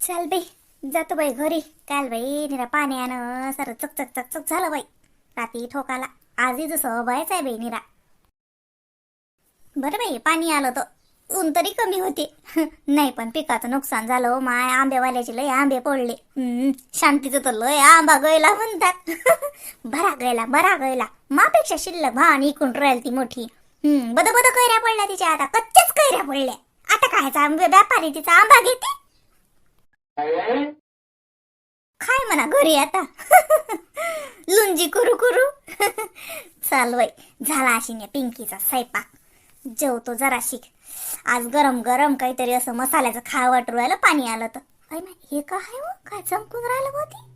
चाल बाई जातो बाई घरी. काल बाई निरा पाण्यानं सारं चक चक चक चक झालं बाई. रात्री ठोकाला. आजही जसं भयच आहे बाई निरा. बरं बाई पाणी आलं तर ऊन तरी कमी होते. नाही पण पिकाचं नुकसान झालं. हो माय आंबेवाल्याचे लय आंबे पडले. हम्म, शांतीचं तर लय आंबा गयला म्हणतात. भरा गयला बरा गयला मापेक्षा शिल्लक भान इकून राहील ती मोठी. हम्म बद बद कैऱ्या पडल्या तिच्या आता. कच्च्याच कैऱ्या पडल्या. आता काय आंबे व्यापारी तिचा आंबा घेते? काय म्हणा घरी आता. लुंजी करू करू. चाल बाई झाला अशी पिंकीचा स्वयंपाक. जेवतो जरा शिक. आज गरम गरम काहीतरी असं मसाल्याचं खा वाटू राहिलं पाणी आलं तर. काय ना हे काय हो? काय चमकून राहिलं होती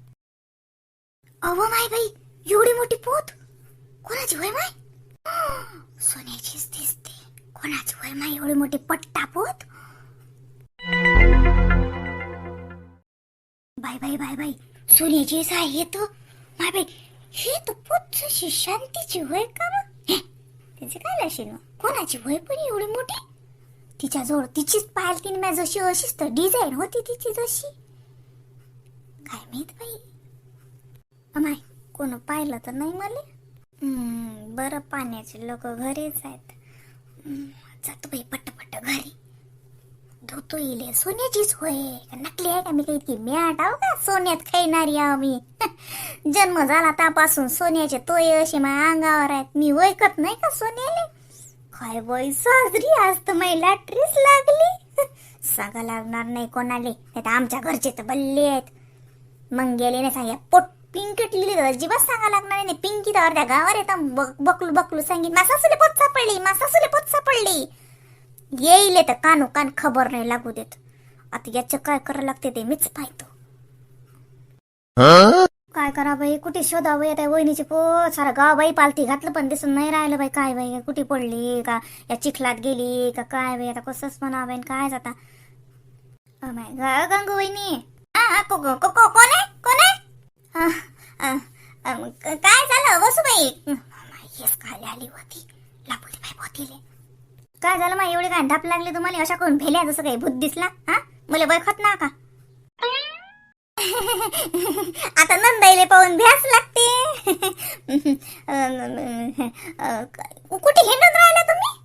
अहो माय बाई एवढी मोठी पोत. कोणाची होय माय? सोन्याचीच दिसते. कोणाची होय माय एवढी मोठी पट्टा पोत? बाय बाय बाय बाय सोन्याची आहे तो. माय बाई हे तर पोत शांतीची होय का मग? तिचे त्याची काय मग? कोणाची होय पण एवढी मोठी? तिच्या जवळ तिचीच पाहिल तिने मी जशी अशीच तर डिझाईन होती तिची जशी. काय माहीत बाई? नाही कोण पाहिलं तर नाही मला? बरं पाण्याचे लोक घरीच आहेत. जातो बाई पट्ट पट्ट घरी. धुतो इले. सोन्याचीच होय. का नकली आहे का मी काही ती मॅट आहो का? सोन्यात खाईनारी आहो मी जन्म झाला त्यापासून सोन्याचे तोय असे माझ्या अंगावर आहेत. मी ओळखत नाही का सोन्याले? काय बाई साजरी आज तर मैला ट्रीस लागली. सांगा लागणार नाही कोणाले. नाही तर आमच्या घरचे तर बल्ले आहेत. मग गेले नाही सांगा पोट पिंकट लिहिली अजिबात सांगा लागणार नाही. पिंकी तर अर्ध्या गावावर येतं बक- बकलू बकलू सांगेन. मासासुले पोत सापडली मासासुले पोत सापडली. येईल तर कानू कान खबर नाही लागू देत. आता याचं काय करावं लागते ते मीच पाहतो. काय करा बाई कुठे शोधा बाई आता वहिनीची पोत सारा गाव बाई पालती घातलं पण दिसून नाही राहिलं बाई. काय बाई कुठे पडली? का या चिखलात गेली? का काय बाई? आता कसंच म्हणा बाई अमाय ग गंगू वहिनी. आ, आ, को- को- को- को- कोण आहे? कोण आहे? काय झालं? वसुबाई अमाय, हेच काय आली होती. लापुली बाई होतीले काय झालं मग एवढे काय धाप लागले तुम्हाला? अशा करून भेल्या जसं काही भूत दिसला हा? मला बळखत ना का आता नंदाईले पाहून भ्यास लागते. कुठे हिंडून राहिला तुम्ही?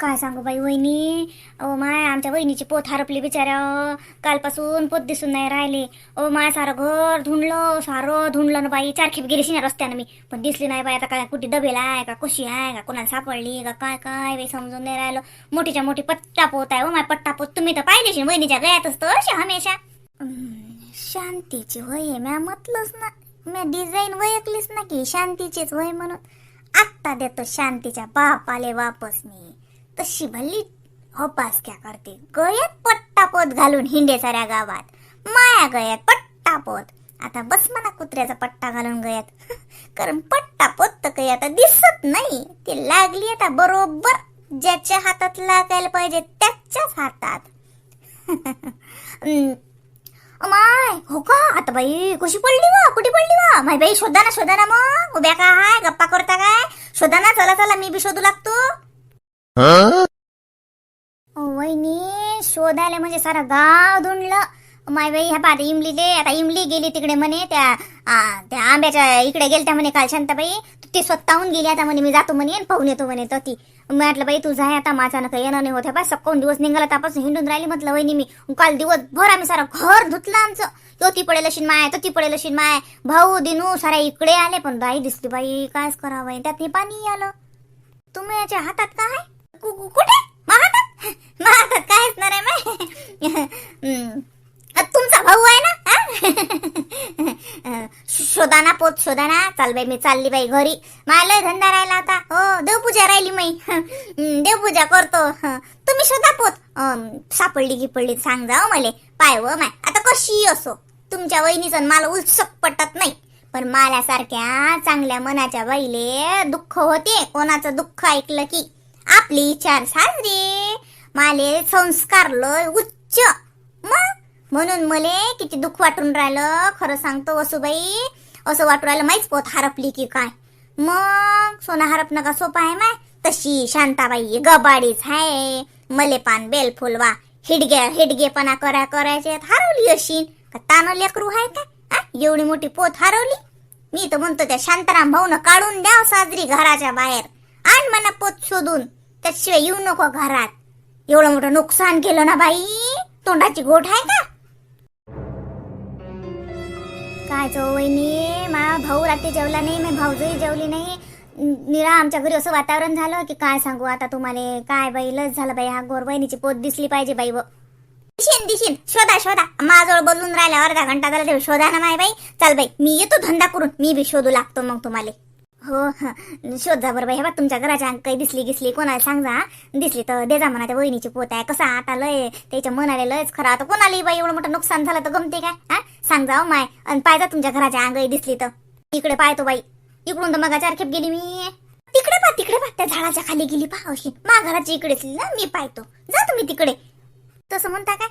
काय सांगू बाई वहिनी? अहो माय आमच्या वहिनीची पोत हरपली बिचाऱ्या. कालपासून पोत दिसून नाही राहिले. ओ माय सारं घर धुंडलं सारं धुंडलं ना बाई. चार खेप गेली शिना रस्त्यानं मी. पण दिसली नाही बाई आता काय कुठे दबेला आहे का कशी आहे का कोणाला सापडली का काय काय बाई समजून नाही राहिलं. मोठीच्या मोठी पट्टा पोत आहे ओ माय पट्टा पोत तुम्ही तर पाहिलेशी वहिनीच्या गळ्यातच तर अशी हमेशा. शांतीची वय म्या म्हटलंच ना. म्या डिझाईन वयकलीच ना की शांतीचीच वय म्हणून. आत्ता देतो शांतीच्या बापाले वापस मी. तशी भल्ली होपास क्या करते? गळ्यात पट्टापोत घालून हिंडे साऱ्या गावात. माया गयात पट्टापोत. आता बस म्हणा कुत्र्याचा पट्टा घालून गयात कारण पट्टापोत तर काही आता दिसत नाही. ती लागली आता बरोबर ज्याच्या हातात लागायला पाहिजे त्याच्याच हातात. माय हो का? आता बाई कशी पडली वा? कुठे पडली वा? माय बाई शोधा ना शोधा ना मग. उभ्या काय? हाय गप्पा करता काय? शोधा ना चला चला मी बी शोधू लागतो. वहिनी शोधायला म्हणजे सारं गाव धुंडलं. माय बाई ह्या पाहते इमलीले आता इमली गेली तिकडे म्हणे त्या आ, त्या आंब्याच्या इकडे गेलत्या म्हणे काल शांताबाई. ते स्वतःहून गेली आता म्हणे मी जातो म्हणे आणि पाहून येतो म्हणे तर ती. म्हटलं बाई तू जाय आता माझा नका येणं नाही होत्या बा सक्कून दिवस निघाला त्यापासून हिंडून राहिली म्हटलं वहिनी मी. काल दिवसभर आम्ही सारा घर धुतलं आमचं. तो ती पडेल अशी माय तो ती पडेल अशी माय. भाऊ दिनू सारा इकडे आले पण बाई दिसली बाई कायच करावं. त्यात हे पाणी आलं. तुम्ही याच्या हातात काय? कुठे? महातात महातात काय असणार आहे माय तुमचा भाऊ आहे ना? शोधाना पोत शोधाना. चाल बाई मी चालली बाई घरी. मला धंदा राहिला आता. हो देवपूजा राहिली मी. देवपूजा करतो. तुम्ही शोधा पोत. सापडली की पडली सांग जाओ मले. पाय व माय. आता कशी असो? तुमच्या वहिनीचं मला उत्सुक पटत नाही. पण माल्यासारख्या चांगल्या मनाच्या बाईले दुःख होते. कोणाचं दुःख ऐकलं की? आपली चार साजरी. माले संस्कार लय उच्च. मग? म्हणून मले किती दुःख वाटून राहिलं. खरं सांगतो वसुबाई असं वाटून राहिलं माहीच पोत हरपली की काय. मग सोना हरपणं का सोपं आहे माय. तशी शांताबाई गबाडीच आहे मले पान बेल फुलवा. हिडगे हिडगेपणा करा करायचे हरवली अशी. का तान लेकरू आहे का? एवढी मोठी पोत हरवली? मी तर म्हणतो त्या शांताराम भाऊन काढून द्या साजरी घराच्या बाहेर. आण म्हणा पोत शोधून. त्याशिवाय येऊ नको घरात. एवढं मोठं नुकसान केलं ना बाई. तोंडाची गोठ आहे का? काय चो वहिनी? मा भाऊ रात्री जेवला नाही मी भाऊजही जेवली नाही. निरा आमच्या घरी असं वातावरण झालं की काय सांगू आता तुम्हाला? काय बाई लस झालं बाई. हा गोर बहिणीची पोत दिसली पाहिजे बाई व. दिशीन दिशीन. शोधा शोधा. माझ्याजवळ बदलून राहिला अर्धा घंटा झाला शोधा ना माय बाई. चाल बाई मी येतो धंदा करून. मी बी शोधू लागतो मग तुम्हाला. हो शोध जा बरोबर बाई. हे बा तुमच्या घराच्या अंक काही दिसली गिसली कोणाला सांग जा. दिसली तर दे जा म्हणा त्या वहिनीची पोत आहे. कसा आता लय त्याच्या मनाला लयच खरा. आता कोणाला बाई एवढं मोठं नुकसान झालं तर गमते काय? हा? सांग जाओ हो माय. आणि पाहिजा तुमच्या घराच्या अंगही दिसली तर. इकडे पाहतो बाई. इकडून तर मग चार खेप गेली मी. तिकडे पा तिकडे पा. त्या झाडाच्या खाली गेली पा अशी. मा घराची इकडेच. ना मी पाहतो. जा तुम्ही तिकडे. तसं म्हणता काय?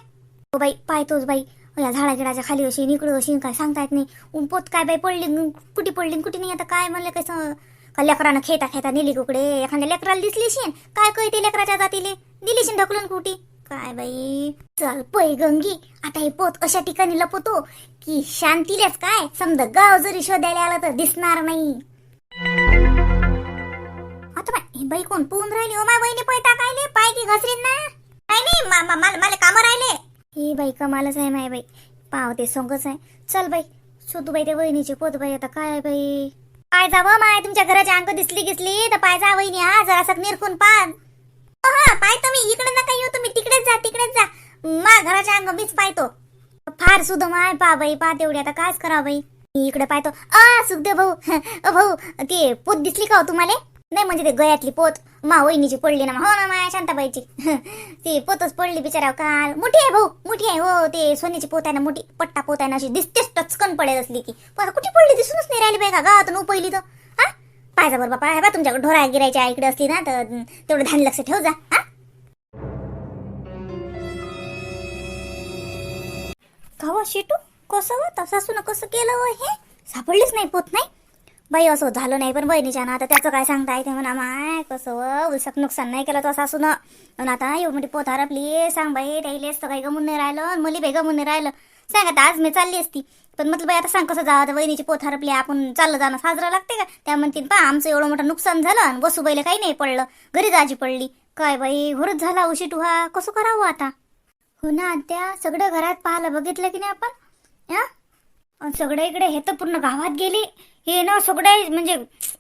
हो बाई पाहतोच बाई. या झाडा गिडाच्या खाली अशी निकडं अशी काय सांगता येत नाही. ऊन पोत काय बाई पडली कुठे पडली कुठे नाही. आता काय म्हणलं कसं का लेकरानं खेता खेता नेली कुकडे? एखाद्या लेकराला दिसली शेन काय कळते लेकराच्या जातीले? दिली शेन ढकलून कुठे? काय बाई? चल पै गंगी. आता हे पोत अशा ठिकाणी लपवतो? की शांतीलेच काय? समजा गाव जरी शोधायला आलं तर दिसणार नाही. आता बाई बाई कोण पोहून राहिली? हो माय बहिणी पैता कायले? पाय की घसरीन ना? नाही नाही मला मला कामं राहिले. ही बाई कमालच आहे माय बाई. पावते सोंगच आहे. चल बाई शोधू बाई त्या वहिनीची पोत बाई आता काय बाई? पाय जावं माय तुमच्या घराची अंक दिसली गिसली तर पाय जा वहिनी हा जरा निरखून पान. हा पाय तुम्ही इकडे नका येऊ तुम्ही तिकडेच जा तिकडेच जा. मा घराच्या अंग मीच पाहतो. फार सुध माय पा बाई पा तेवढी आता कायच करा बाई. मी इकडे पाहतो. आ सुखदेव भाऊ भाऊ ते पोत दिसली का हो तुम्हाला? नाही म्हणजे ते गयातली पोत. मा वहिनीची पडली ना हो ना माया शांताबाईची. ती पोतच पडली बिचारा काल. मोठी आहे भाऊ मोठी आहे. हो ते सोन्याची पोत आहे ना मोठी. पट्टा पोत आहे ना अशी दिसतेच टचकन पडेल असली की पण कुठे पडली? दिसूनच नाही राहिली बाई का? गावातून पहिली तर. हा? पाहिजा बरं बापा. बा तुमच्याकडे ढोरा गिरायच्या इकडे असली ना तर तेवढं ध्यान लक्ष ठेव जा. हा? खावा शिटू? कसं व? सासून कसं केलं हे? सापडलीच नाही पोत नाही? बाई असं झालं नाही पण बहिणीच्या ना आता त्याचं काय सांगता येते म्हणा माय कसं उलसक नुकसान नाही केलं तो असून आणि आता येऊ म्हणजे पोथार हरपली सांग बाई त्याईलेच तर काही गमून नाही राहिलं आणि मुली बाई गमून नाही राहिलं. सांग आता आज मी चालली असती. पण म्हटलं बाई आता सांग कसं जावं आता बहिणीची पोत आपण चाललं जाणं साजरं लागते का? त्या म्हणतील पा आमचं एवढं मोठं नुकसान झालं आणि वसूबाईला काही नाही पडलं. घरी जाजी पडली. काय बाई घरच झाला उशी टुहा कसं करावं आता? हो ना आत्या सगळं घरात पाहायला बघितलं की नाही आपण? या अन सगळं इकडे हे तर पूर्ण गावात गेले. हे ना सगळं म्हणजे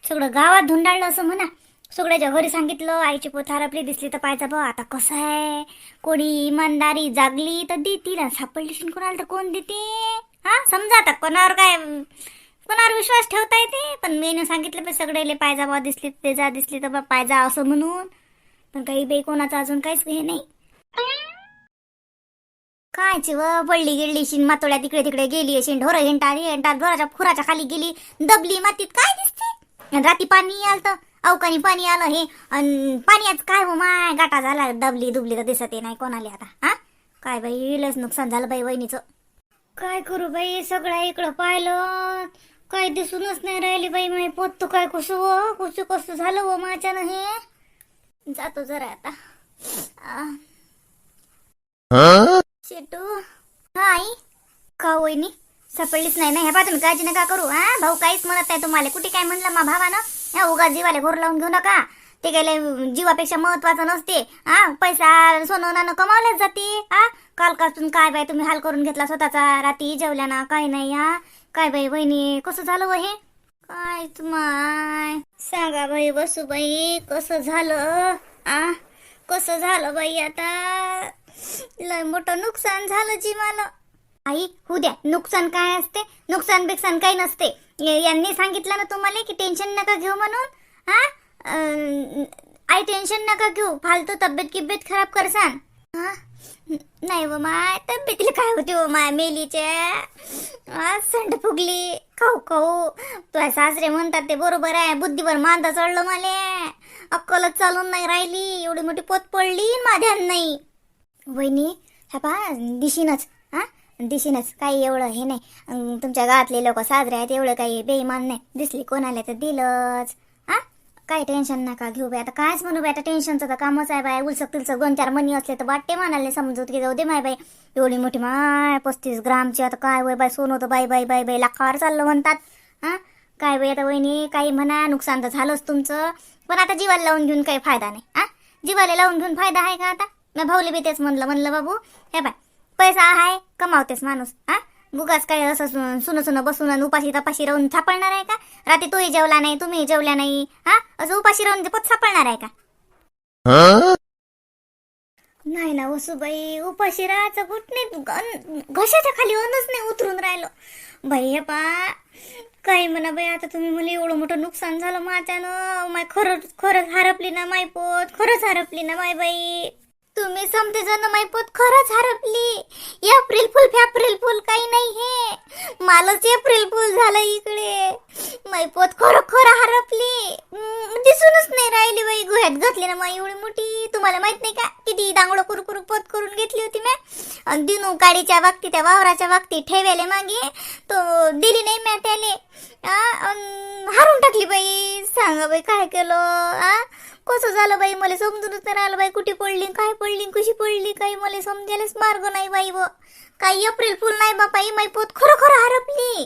सगळं गावात धुंडाळलं असं म्हणा. सगळ्याच्या घरी सांगितलं आईची पोत हरपली दिसली तर पाहायचा भाऊ आता कसं आहे. कोणी इमानदारी जागली तर देतील. सापडली कोणाला तर कोण देते हा? समजा आता कोणावर काय कोणावर विश्वास ठेवता येते? पण मेनू सांगितलं पण सगळेले पायजा भाव दिसली ते जा दिसली तर बा पायजा असं म्हणून. पण काही बाई कोणाचं अजून काहीच हे नाही. कायची व पडली गेली शिन मातोड्या तिकडे तिकडे गेली अशी ढोरं हिंटाळी हिंटाळ घराच्या खुराच्या खाली गेली दबली मातीत काय दिसते? राती पाणी आलं अवकानी पाणी आलं हे अन पाण्यात काय हो माय गाठा झाला दबली दुबली तर दिसत नाही कोणाला आता हा? काय बाई लस नुकसान झालं बाई वहिनीचं. काय करू बाई सगळं इकडं पाहिलं काय दिसूनच नाही राहिली बाई माय पोत तो काय कसं व कसं कसं झालं व माझ्यानं हे? जातो जरा आता. चेटू. शेटू हाय. का हो वहिनी? सापडलीच नाही ना? ह्या पा तुम्ही काळजी नका करू? हा? भाऊ काहीच म्हणत नाही तुम्हाला. कुठे काय म्हणलं मा भावानं? ह्या उगा जीवाला घोर लावून घेऊ नका. ते गेले जीवापेक्षा महत्वाचं नसते. हा? पैसा सोनं नाणं कमावल्याच जाते. हा? कालपासून काय बाई तुम्ही हाल करून घेतला स्वतःचा? रात्री जेवल्या ना काय नाही हा? काय बाई बहिणी कसं झालं व हे? काय माय सांगा बाई बसू बाई कसं झालं? आ? कसं झालं बाई आता? लय मोठं नुकसान झालं जी मला. आई होऊ द्या नुकसान काय असते? नुकसान बिकसान काही नसते. य- यांनी सांगितलं ना तुम्हाला की टेन्शन नका घेऊ म्हणून. हा? अं, आई टेन्शन नका घेऊ. फालतू तब्येत किब्येत खराब करसान. हा? नाही हो व माय तब्येतीला काय होते व हो माय मेलीच्या? संड फुगली खाऊ खाऊ. तुझ्या सासरे म्हणतात ते बरोबर आहे. बुद्धीवर मांदा चढलं मला. अक्कलच चालून नाही राहिली. एवढी मोठी पोत पडली माझ्यान नाही. वहिनी ह्या पा दिशीनच हा? दिशीनच काही एवढं हे नाही. अं, तुमच्या गावातले लोक साजरे आहेत एवढं काही बेईमान नाही. दिसली कोणाला तर दिलंच हा? काय टेन्शन नका घेऊ बाई. आता कायच म्हणू बाई आता टेन्शनचं तर कामच आहे बाई. उलसक तिलसक दोन चार मनी असले तर वाटते म्हणाले समजूत की जाऊ दे माय बाई. एवढी मोठी माय पस्तीस ग्रामची आता काय वय बाई सोनं होतं बाई बाई बाई बाई लाखावर चाललं म्हणतात हा? काय बाई आता वहिनी काही म्हणा नुकसान तर झालंच तुमचं. पण आता जीवाला लावून घेऊन काही फायदा नाही हा? जीवाला लावून घेऊन फायदा आहे का आता? मी भाऊले बी तेच म्हणलं म्हणलं बाबू हे बाय पैसा आहे कमावतेस माणूस हा? बुगाच काय असं सुन सुन बसून आणि उपाशी तपाशी राहून सापडणार आहे का? रात्री तोही जेवला नाही तुम्ही जेवल्या नाही हा? असं उपाशी राहून पत सापडणार आहे का? नाही ना वसुबाई उपाशी राहायचं घुटणे घशाच्या खाली अनच नाही उतरून राहिलो. बाई हे पा काही म्हणा बाई आता तुम्ही मला एवढं मोठं नुकसान झालं माझ्यानं माय खरंच खरंच हरपली ना माय पोत खरंच हरपली ना माय बाई. तुम्ही समते जण माय खरंच हरपली. एप्रिल फुल फॅप्रिल फुल काही नाही हे. मालच एप्रिल फुल झालं इकडे. मैपोत पोत खरं खरं हरपली. दिसूनच नाही राहिली बाई गुह्यात घातली ना माई एवढी मोठी. तुम्हाला माहीत नाही का किती दांगडं कुरु पोत करून घेतली होती मी. आणि दिनू गाडीच्या बागती त्या वावराच्या बाबतीत ठेवले मागे. तो दिली नाही मॅ त्याले. आ, हारून टाकली बाई. सांगा बाई काय केलं? आ कसं झालं बाई? मला समजूनच नाही राहिलं बाई कुठे पडली काय पडली कशी पडली काही मला समजायलाच मार्ग नाही बाई व. काही एप्रिल फुल नाही बापाई ही माई पोत खरं खरं हरपली.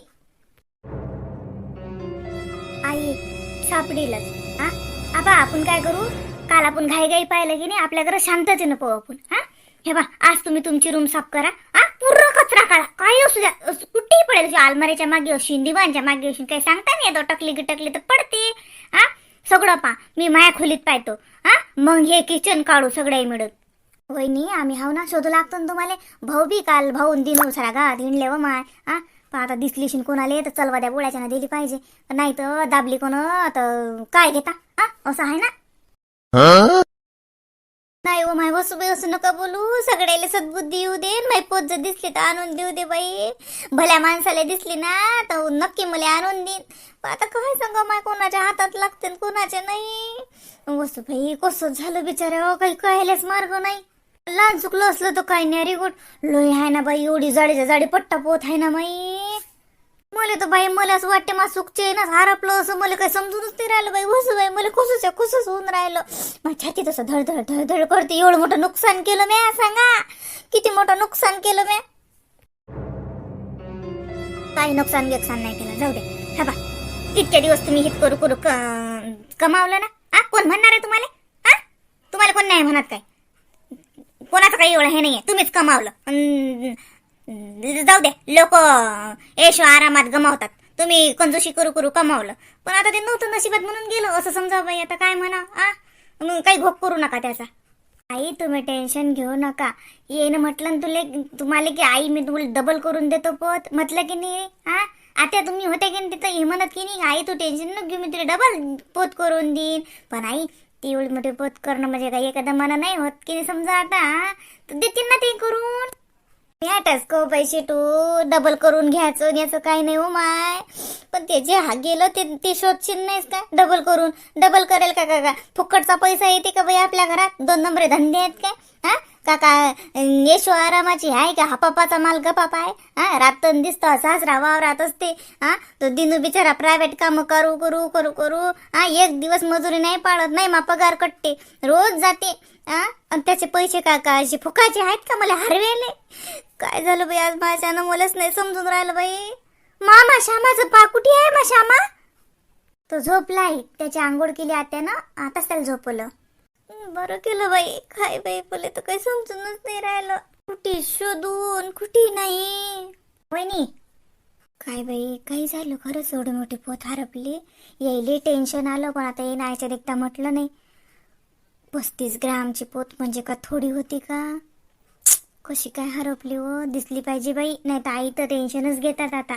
सापडीलच. हा? आबा आपण काय करू? काल आपण घाई घाई पाहिलं की नाही आपल्या घरात शांततेनं पाहू आपण हा? हे बा आज तुम्ही तुमची रूम साफ करा हा? पूर्ण कचरा काढा. काही असू द्या कुठेही पडेल. अलमारीच्या मागे असेल दिवाणच्या मागे असेल काही सांगता नाही येतो. टकली गिटकली तर पडते हा? सगळं पा. मी माया खोलीत पाहतो हा? मग हे किचन काढू सगळे मिळत वहिनी आम्ही हाव ना शोधू लागतो ना तुम्हाला. भाऊ बी काल भाऊन दिन सारा गा दिनले व माय हा? पण आता दिसली शिन कोणाले तर चलवा द्या बोळ्याच्या दिली पाहिजे. नाही तर दाबली कोण तर काय घेता? हा असं आहे ना? नाही हो माय बसू बाई असं नका बोलू. सगळ्याला सद्बुद्धी येऊ दे माय पोत जर दिसली तर आणून देऊ दे बाई. भल्या माणसाला दिसली ना तर नक्की मला आणून देईन. पण आता काय सांगा माय कोणाच्या हातात लागते कोणाचे कोणाच्या नाही? वसू बाई कसं झालं बिचाऱ्या? काही कळायलाच मार्ग नाही. लहान चुकलं असलं तर काय नाही अरे गोट लोही आहे ना बाई एवढी जाडीच्या जाडी पट्टा पोत आहे ना बाई. मला तर बाई मला असं वाटते मा चुकचे ना हरपलं असं मला काही समजूनच नाही राहिलं बाई. बस बाई मला कसंच कसंच होऊन राहिलं. माझ्या छाती तसं धडधड धडधड करते. एवढं मोठं नुकसान केलं म्या सांगा. किती मोठं नुकसान केलं म्या? काही नुकसान बिकसान नाही केलं. जाऊ दे. हा बा. इतक्या दिवस तुम्ही हित करू करू कमावलं ना? हा कोण म्हणणार आहे तुम्हाला? हा तुम्हाला कोण नाही म्हणत काय? कोणाचं काही एवढं हे नाहीये. तुम्हीच कमावलं. जाऊ दे. लोक येशो आरामात गमावतात. तुम्ही कंजोशी करू करू कमावलं. पण आता ते नव्हतं नशिबात म्हणून गेलं. असं समजा बाई आता काय म्हणा आ? मग काही घोप करू नका त्याचा. आई तुम्ही टेन्शन घेऊ नका. येणं म्हटलं ना तुले तुम्हाला की आई मी तुला डबल करून देतो पत. म्हटलं की नाही हा आता तुम्ही होते की नाही तिथं? हे म्हणत की नाही? आई तू टेन्शन न घेऊ मी तुला डबल पोत करून देईन. पण आई ती एवढी मोठी पोत करणं म्हणजे काही एखादा मना नाही होत की समजा आता तर देतील ना ते करून. याटच को पैसे तू डबल करून घ्यायचं घ्यायचं काय काही नाही हो माय. पण ते जे हा गेलं ते ते शोधशील नाहीस का? डबल करून. डबल करेल का का का? फुकटचा पैसा येते का बाई आपल्या घरात? दोन नंबरे धंदे आहेत काय? हा? काका येशो आरामाची आहे का? हा माल गपाप आहे? हा? रातन दिसतं सासरा वावरात असते. हा? तो दिनू बिचारा प्रायव्हेट काम करू करू करू करू. हा? एक दिवस मजुरी नाही पाळत नाही मा पगार कटते. रोज जाते. हा? आणि त्याचे पैसे का का असे फुकाचे आहेत का मला हरवेले? काय झालं बाई आज माझ्यानं मलाच नाही समजून राहिलं बाई. मामा श्यामाचं पा कुठे आहे मा श्यामा? तो झोपलाय त्याची आंघोळ केली आत्यानं आताच त्याला झोपवलं. बरं केलं बाई. काय बाई बोले तर काही समजूनच नाही राहिलं. कुठे शोधून कुठे नाही. वहिनी काय बाई काही झालं खरंच एवढे मोठी पोत हरपली. यायले टेन्शन आलं पण आता ये नायच्या देखता म्हटलं नाही. पस्तीस ग्रामची पोत म्हणजे का थोडी होती का? कशी काय हरपली हो? दिसली पाहिजे बाई. नाही तर आई तर टेन्शनच घेतात आता.